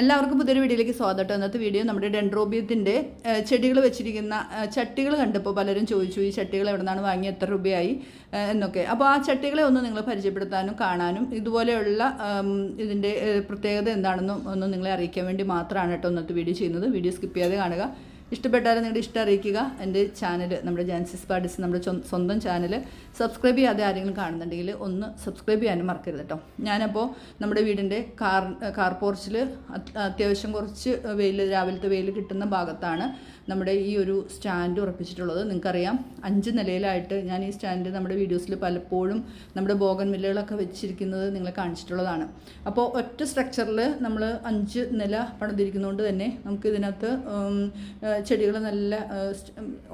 എല്ലാവർക്കും പുതിയൊരു വീഡിയോയിലേക്ക് സ്വാഗതം. ഇന്നത്തെ വീഡിയോ നമ്മുടെ ഡെൻഡ്രോബിയത്തിന്റെ ചെടികൾ വെച്ചിരിക്കുന്ന ചട്ടികൾ കണ്ടപ്പോൾ പലരും ചോദിച്ചു ഈ ചട്ടികൾ എവിടെ നിന്നാണ് വാങ്ങി എത്ര രൂപയായി? എന്നൊക്കെ. അപ്പോൾ ആ ചട്ടികളെ ഒന്ന് നിങ്ങൾ പരിചയപ്പെടുത്താനും കാണാനും ഇതുപോലെയുള്ള ഇതിന്റെ പ്രത്യേകത എന്താണെന്നും ഒന്ന് നിങ്ങളെ അറിയിക്കാൻ വേണ്ടി മാത്രമാണ് കേട്ടോ ഇന്നത്തെ വീഡിയോ ചെയ്യുന്നത്. വീഡിയോ സ്കിപ്പ് ചെയ്യാതെ കാണുക. ഇഷ്ടപ്പെട്ടാലും നിങ്ങളുടെ ഇഷ്ടം അറിയിക്കുക. എന്റെ ചാനൽ നമ്മുടെ ജാൻസിസ് പാർട്ടിസ് നമ്മുടെ സ്വന്തം ചാനൽ സബ്സ്ക്രൈബ് ചെയ്യാതെ ആരെങ്കിലും കാണുന്നുണ്ടെങ്കിൽ ഒന്ന് സബ്സ്ക്രൈബ് ചെയ്യാനും മറക്കരുത് കേട്ടോ ഞാനപ്പോൾ നമ്മുടെ വീടിന്റെ കാർ കാർ പോർച്ചിൽ അത്യാവശ്യം കുറച്ച് വെയിൽ രാവിലത്തെ വെയിൽ കിട്ടുന്ന ഭാഗത്താണ് നമ്മുടെ ഈ ഒരു സ്റ്റാൻഡ് ഉറപ്പിച്ചിട്ടുള്ളത്. നിങ്ങൾക്കറിയാം അഞ്ച് നിലയിലായിട്ട് ഞാൻ ഈ സ്റ്റാൻഡ് നമ്മുടെ വീഡിയോസിൽ പലപ്പോഴും നമ്മുടെ ബോഗൻ മില്ലുകളൊക്കെ വെച്ചിരിക്കുന്നത് നിങ്ങളെ കാണിച്ചിട്ടുള്ളതാണ്. അപ്പോൾ ഒറ്റ സ്ട്രക്ചറിൽ നമ്മൾ അഞ്ച് നില പണിതിരിക്കുന്നതുകൊണ്ട് തന്നെ നമുക്ക് ഇതിനകത്ത് ചെടികൾ നല്ല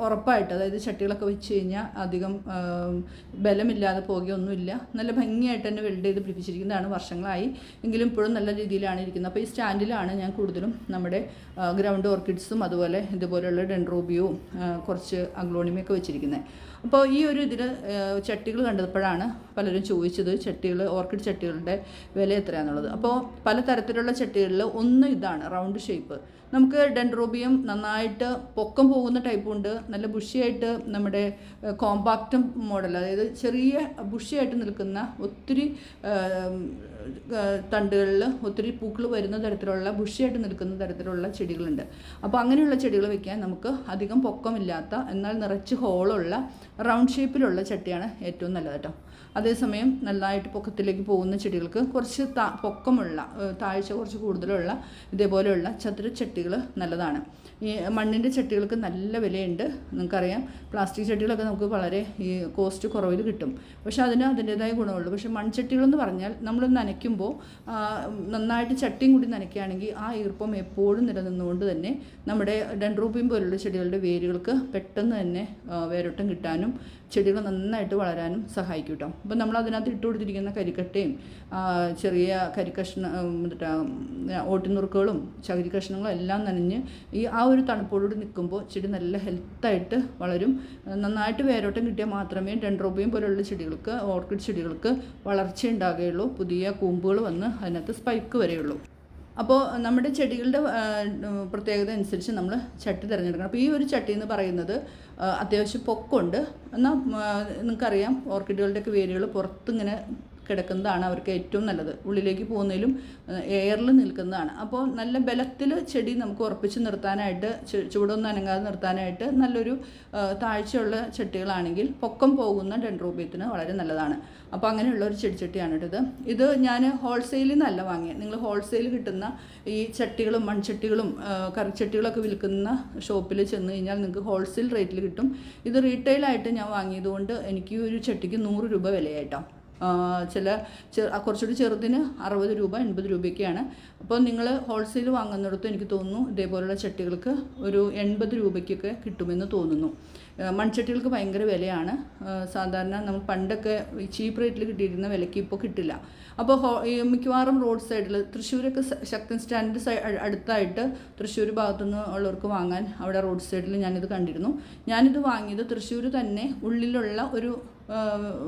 ഉറപ്പായിട്ട് അതായത് ചട്ടികളൊക്കെ വെച്ച് കഴിഞ്ഞാൽ അധികം ബലമില്ലാതെ പോകുകയൊന്നുമില്ല നല്ല ഭംഗിയായിട്ട് തന്നെ വെൽഡ് ചെയ്ത് പിടിപ്പിച്ചിരിക്കുന്നതാണ് വർഷങ്ങളായി. എങ്കിലും ഇപ്പോഴും നല്ല രീതിയിലാണ് ഇരിക്കുന്നത്. അപ്പോൾ ഈ സ്റ്റാൻഡിലാണ് ഞാൻ കൂടുതലും നമ്മുടെ ഗ്രൗണ്ട് ഓർക്കിഡ്സും അതുപോലെ ഇതുപോലെയുള്ള ഡെൻഡ്രോബിയവും കുറച്ച് അഗ്ലോണിമയൊക്കെ വെച്ചിരിക്കുന്നത് അപ്പോൾ ഈ ഒരു ഇതിൽ ചട്ടികൾ കണ്ടപ്പോഴാണ് പലരും ചോദിച്ചത് ചട്ടികൾ ഓർക്കിഡ് ചട്ടികളുടെ വില എത്രയാണെന്നുള്ളത് അപ്പോൾ പല തരത്തിലുള്ള ചട്ടികളിൽ ഒന്ന് ഇതാണ് റൗണ്ട് ഷേപ്പ്. നമുക്ക് ഡെൻഡ്രോബിയം നന്നായിട്ട് പൊക്കം പോകുന്ന ടൈപ്പും ഉണ്ട്. നല്ല ബുഷിയായിട്ട് നമ്മുടെ കോമ്പാക്റ്റ് മോഡൽ അതായത് ചെറിയ ബുഷിയായിട്ട് നിൽക്കുന്ന ഒത്തിരി തണ്ടുകളിൽ ഒത്തിരി പൂക്കൾ വരുന്ന തരത്തിലുള്ള ബുഷിയായിട്ട് നിൽക്കുന്ന തരത്തിലുള്ള ചെടികളുണ്ട്. അപ്പോൾ അങ്ങനെയുള്ള ചെടികൾ വെക്കാൻ നമുക്ക് അധികം പൊക്കമില്ലാത്ത എന്നാൽ നിറച്ച് ഹോളുള്ള റൗണ്ട് ഷേപ്പിലുള്ള ചട്ടിയാണ് ഏറ്റവും നല്ലത് കേട്ടോ. അതേസമയം നല്ലതായിട്ട് പൊക്കത്തിലേക്ക് പോകുന്ന ചെടികൾക്ക് കുറച്ച് താ പൊക്കമുള്ള താഴ്ച കുറച്ച് കൂടുതലുള്ള ഇതേപോലെയുള്ള ചതുരച്ചട്ടികൾ നല്ലതാണ്. ഈ മണ്ണിന്റെ ചട്ടികൾക്ക് നല്ല വിലയുണ്ട് നിങ്ങൾക്കറിയാം. പ്ലാസ്റ്റിക് ചട്ടികളൊക്കെ നമുക്ക് വളരെ ഈ കോസ്റ്റ് കുറവിൽ കിട്ടും. പക്ഷെ അതിന് അതിന്റേതായ ഗുണമുള്ളൂ. പക്ഷേ മൺചട്ടികളെന്ന് പറഞ്ഞാൽ നമ്മൾ നനയ്ക്കുമ്പോൾ നന്നായിട്ട് ചട്ടിയും കൂടി നനയ്ക്കുകയാണെങ്കിൽ ആ ഈർപ്പം എപ്പോഴും നിലനിന്നുകൊണ്ട് തന്നെ നമ്മുടെ ഡെൻഡ്രൂപ്പിയും പോലുള്ള ചെടികളുടെ വേരുകൾക്ക് പെട്ടെന്ന് തന്നെ വേരോട്ടം കിട്ടാനും ചെടികൾ നന്നായിട്ട് വളരാനും സഹായിക്കും കേട്ടോ. അപ്പം നമ്മൾ അതിനകത്ത് ഇട്ട് കൊടുത്തിരിക്കുന്ന കരിക്കട്ടയും ചെറിയ കരിക്കഷ്ണ എന്നിട്ട് ഓട്ടിനുറുക്കുകളും ചകിരി കഷ്ണങ്ങളും എല്ലാം നനഞ്ഞ് ഈ ആ ഒരു തണുപ്പോടുകൂടി നിൽക്കുമ്പോൾ ചെടി നല്ല ഹെൽത്തായിട്ട് വളരും. നന്നായിട്ട് വേരോട്ടം കിട്ടിയാൽ മാത്രമേ ഡെൻഡ്രോബിയം പോലെയുള്ള ചെടികൾക്ക് ഓർക്കിഡ് ചെടികൾക്ക് വളർച്ച ഉണ്ടാകുകയുള്ളൂ. പുതിയ കൂമ്പുകൾ വന്ന് അതിനകത്ത് സ്പൈക്ക് വരെയുള്ളൂ. അപ്പോൾ നമ്മുടെ ചെടികളുടെ പ്രത്യേകത അനുസരിച്ച് നമ്മൾ ചട്ടി തിരഞ്ഞെടുക്കണം. അപ്പോൾ ഈ ഒരു ചട്ടി എന്ന് പറയുന്നത് അത്യാവശ്യം പൊക്കമുണ്ട് എന്നാൽ നിങ്ങൾക്കറിയാം ഓർക്കിഡുകളുടെയൊക്കെ വേരുകൾ പുറത്തിങ്ങനെ കിടക്കുന്നതാണ് അവർക്ക് ഏറ്റവും നല്ലത്. ഉള്ളിലേക്ക് പോകുന്നതിലും എയറിൽ നിൽക്കുന്നതാണ്. അപ്പോൾ നല്ല ബലത്തിൽ ചെടി നമുക്ക് ഉറപ്പിച്ച് നിർത്താനായിട്ട് ചുവടൊന്നും അനങ്ങാതെ നിർത്താനായിട്ട് നല്ലൊരു താഴ്ചയുള്ള ചട്ടികളാണെങ്കിൽ പൊക്കം പോകുന്ന ഡെൻഡ്രോബിയത്തിന് വളരെ നല്ലതാണ്. അപ്പോൾ അങ്ങനെയുള്ള ഒരു ചെടിച്ചട്ടിയാണ് ഇത് ഇത് ഞാൻ ഹോൾസെയിലിൽ നിന്നല്ല വാങ്ങിയത് നിങ്ങൾ ഹോൾസെയിൽ കിട്ടുന്ന ഈ ചട്ടികളും മൺചട്ടികളും കറിച്ചട്ടികളൊക്കെ വിൽക്കുന്ന ഷോപ്പിൽ ചെന്ന് കഴിഞ്ഞാൽ നിങ്ങൾക്ക് ഹോൾസെയിൽ റേറ്റിൽ കിട്ടും. ഇത് റീറ്റെയിലായിട്ട് ഞാൻ വാങ്ങിയതുകൊണ്ട് എനിക്ക് ഒരു ചട്ടിക്ക് നൂറ് രൂപ വിലയായിട്ടോ. ചില കുറച്ചുകൂടി ചെറുതിന് അറുപത് രൂപ എൺപത് രൂപയ്ക്കാണ് അപ്പോൾ നിങ്ങൾ ഹോൾസെയിൽ വാങ്ങുന്നിടത്ത് എനിക്ക് തോന്നുന്നു ഇതേപോലെയുള്ള ചട്ടികൾക്ക് ഒരു എൺപത് രൂപയ്ക്കൊക്കെ കിട്ടുമെന്ന് തോന്നുന്നു. മൺചട്ടികൾക്ക് ഭയങ്കര വിലയാണ്. സാധാരണ നമ്മൾ പണ്ടൊക്കെ ചീപ്പ് റേറ്റിൽ കിട്ടിയിരുന്ന വിലയ്ക്ക് ഇപ്പോൾ കിട്ടില്ല. അപ്പോൾ മിക്കവാറും റോഡ് സൈഡിൽ തൃശ്ശൂരൊക്കെ ശക്തൻ സ്റ്റാൻഡ് അടുത്തായിട്ട് തൃശ്ശൂർ ഭാഗത്തുനിന്ന് ഉള്ളവർക്ക് വാങ്ങാൻ അവിടെ റോഡ് സൈഡിൽ ഞാനിത് കണ്ടിരുന്നു. ഞാനിത് വാങ്ങിയത് തൃശ്ശൂർ തന്നെ ഉള്ളിലുള്ള ഒരു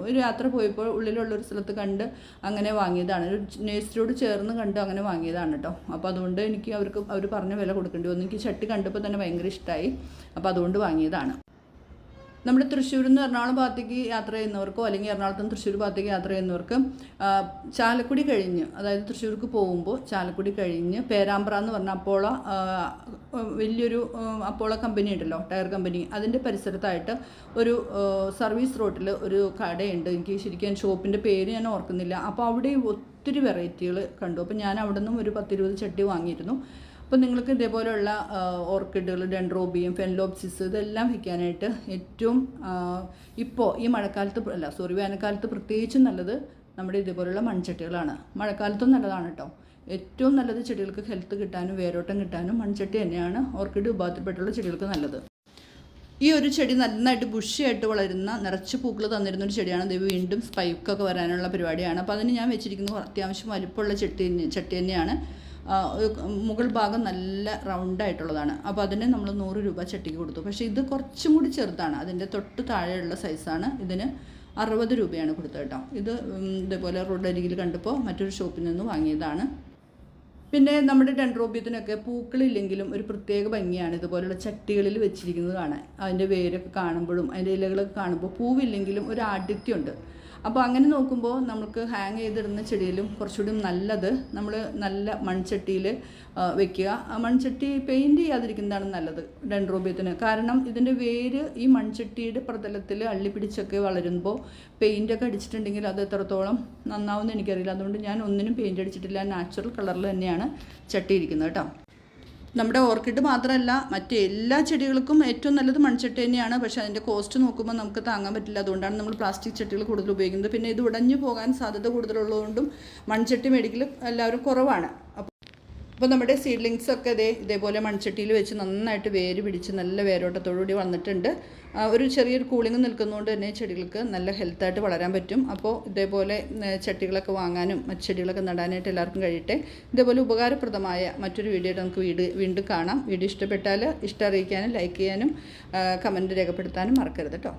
ഒരു യാത്ര പോയപ്പോൾ ഉള്ളിലുള്ള ഒരു സ്ഥലത്ത് കണ്ട് അങ്ങനെ വാങ്ങിയതാണ്. ഒരു നേഴ്സറിയോട് ചേർന്ന് കണ്ട് അങ്ങനെ വാങ്ങിയതാണ് കേട്ടോ അപ്പോൾ അതുകൊണ്ട് എനിക്ക് അവർക്ക് അവർ പറഞ്ഞ വില കൊടുക്കേണ്ടി വന്നു. എനിക്ക് ചട്ടി കണ്ടപ്പോൾ തന്നെ ഭയങ്കര ഇഷ്ടമായി അപ്പോൾ അതുകൊണ്ട് വാങ്ങിയതാണ്. നമ്മുടെ തൃശ്ശൂരിൽ നിന്ന് എറണാകുളം ഭാഗത്തേക്ക് യാത്ര ചെയ്യുന്നവർക്കോ അല്ലെങ്കിൽ എറണാകുളത്ത് നിന്ന് തൃശ്ശൂർ ഭാഗത്തേക്ക് യാത്ര ചെയ്യുന്നവർക്ക് ചാലക്കുടി കഴിഞ്ഞ് അതായത് തൃശ്ശൂർക്ക് പോകുമ്പോൾ ചാലക്കുടി കഴിഞ്ഞ് പേരാമ്പ്ര എന്ന് പറഞ്ഞ അപ്പോള വലിയൊരു അപ്പോള കമ്പനി ഉണ്ടല്ലോ ടയർ കമ്പനി അതിന്റെ പരിസരത്തായിട്ട് ഒരു സർവീസ് റോട്ടിൽ ഒരു കടയുണ്ട്. എനിക്ക് ശരിക്കും ഷോപ്പിന്റെ പേര് ഞാൻ ഓർക്കുന്നില്ല. അപ്പോൾ അവിടെ ഒത്തിരി വെറൈറ്റികൾ കണ്ടു. അപ്പോൾ ഞാൻ അവിടെ നിന്നും ഒരു പത്തിരുപത് ചട്ടി വാങ്ങിയിരുന്നു. അപ്പോൾ നിങ്ങൾക്ക് ഇതേപോലെയുള്ള ഓർക്കിഡുകൾ ഡെൻഡ്രോബിയും ഫെൻലോപ്സിസ് ഇതെല്ലാം വയ്ക്കാനായിട്ട് ഏറ്റവും ഇപ്പോൾ ഈ മഴക്കാലത്ത് അല്ല സോറി വേനൽക്കാലത്ത് പ്രത്യേകിച്ചും നല്ലത് നമ്മുടെ ഇതേപോലെയുള്ള മൺചട്ടികളാണ്. മഴക്കാലത്തും നല്ലതാണ് കേട്ടോ ഏറ്റവും നല്ലത് ചെടികൾക്ക് ഹെൽത്ത് കിട്ടാനും വേരോട്ടം കിട്ടാനും മൺചട്ടി തന്നെയാണ് ഓർക്കിഡ് വിഭാഗത്തിൽപ്പെട്ടുള്ള ചെടികൾക്ക് നല്ലത്. ഈ ഒരു ചെടി നന്നായിട്ട് ബുഷിയായിട്ട് വളരുന്ന നിറച്ച് പൂക്കൾ തന്നിരുന്ന ഒരു ചെടിയാണ്. ഇത് വീണ്ടും സ്പൈക്കൊക്കെ വരാനുള്ള പരിപാടിയാണ്. അപ്പോൾ അതിന് ഞാൻ വെച്ചിരിക്കുന്നത് അത്യാവശ്യം വലിപ്പമുള്ള ചെട്ടി ചട്ടി തന്നെയാണ്. മുകൾ ഭാഗം നല്ല റൗണ്ടായിട്ടുള്ളതാണ് അപ്പോൾ അതിന് നമ്മൾ നൂറ് രൂപ ചട്ടിക്ക് കൊടുത്തു. പക്ഷേ ഇത് കുറച്ചും കൂടി ചെറുതാണ്. അതിന്റെ തൊട്ട് താഴെയുള്ള സൈസാണ് ഇതിന് അറുപത് രൂപയാണ് കൊടുത്തത് കേട്ടോ. ഇത് ഇതേപോലെ റോഡ് അരികിൽ കണ്ടപ്പോൾ മറ്റൊരു ഷോപ്പിൽ നിന്ന് വാങ്ങിയതാണ്. പിന്നെ നമ്മുടെ ഡെൻഡ്രോബിയത്തിനൊക്കെ പൂക്കളില്ലെങ്കിലും ഒരു പ്രത്യേക ഭംഗിയാണ് ഇതുപോലുള്ള ചട്ടികളിൽ വെച്ചിരിക്കുന്നത് കാണാൻ. അതിന്റെ വേരൊക്കെ കാണുമ്പോഴും അതിന്റെ ഇലകളൊക്കെ കാണുമ്പോൾ പൂവില്ലെങ്കിലും ഒരു ആഢ്യത്യമുണ്ട് അപ്പോൾ അങ്ങനെ നോക്കുമ്പോൾ നമുക്ക് ഹാങ് ചെയ്തിടുന്ന ചെടിയിലും കുറച്ചുകൂടി നല്ലത് നമ്മൾ നല്ല മൺചട്ടിയിൽ വെക്കുക. ആ മൺചട്ടി പെയിന്റ് ചെയ്യാതിരിക്കുന്നതാണ് നല്ലത് ഡെൻഡ്രോബിയത്തിന്. കാരണം ഇതിന്റെ വേര് ഈ മൺചട്ടിയുടെ പ്രതലത്തിൽ അള്ളി പിടിച്ചൊക്കെ വളരുമ്പോൾ പെയിന്റൊക്കെ അടിച്ചിട്ടുണ്ടെങ്കിൽ അത് എത്രത്തോളം നന്നാവുമെന്ന് എനിക്കറിയില്ല. അതുകൊണ്ട് ഞാൻ ഒന്നിനും പെയിന്റ് അടിച്ചിട്ടില്ല. നാച്ചുറൽ കളറിൽ തന്നെയാണ് ചട്ടിയിരിക്കുന്നത് കേട്ടോ. നമ്മുടെ ഓർക്കിഡ് മാത്രമല്ല മറ്റ് എല്ലാ ചെടികൾക്കും ഏറ്റവും നല്ലത് മൺചട്ടി തന്നെയാണ്. പക്ഷേ അതിന്റെ കോസ്റ്റ് നോക്കുമ്പോൾ നമുക്ക് താങ്ങാൻ പറ്റില്ല. അതുകൊണ്ടാണ് നമ്മൾ പ്ലാസ്റ്റിക് ചട്ടികൾ കൂടുതൽ ഉപയോഗിക്കുന്നത്. പിന്നെ ഇത് ഉടഞ്ഞു പോകാൻ സാധ്യത കൂടുതലുള്ളതുകൊണ്ടും മൺചട്ടി മേടിക്കൽ എല്ലാവരും കുറവാണ്. അപ്പോൾ നമ്മുടെ സീഡ്ലിങ്സ് ഒക്കെ ഇതേ ഇതേപോലെ മൺചട്ടിയിൽ വെച്ച് നന്നായിട്ട് വേര് പിടിച്ച് നല്ല വേരോട്ടത്തോടുകൂടി വന്നിട്ടുണ്ട്. ഒരു ചെറിയൊരു കൂളിംഗ് നിൽക്കുന്നതുകൊണ്ട് തന്നെ ചെടികൾക്ക് നല്ല ഹെൽത്തായിട്ട് വളരാൻ പറ്റും. അപ്പോൾ ഇതേപോലെ ചട്ടികളൊക്കെ വാങ്ങാനും മറ്റ് ചെടികളൊക്കെ നടാനായിട്ട് എല്ലാവർക്കും കഴിയട്ടെ. ഇതേപോലെ ഉപകാരപ്രദമായ മറ്റൊരു വീഡിയോ നമുക്ക് വീട് വീണ്ടും കാണാം. വീഡിയോ ഇഷ്ടപ്പെട്ടാൽ ഇഷ്ടം അറിയിക്കാനും ലൈക്ക് ചെയ്യാനും കമന്റ് രേഖപ്പെടുത്താനും മറക്കരുത് കേട്ടോ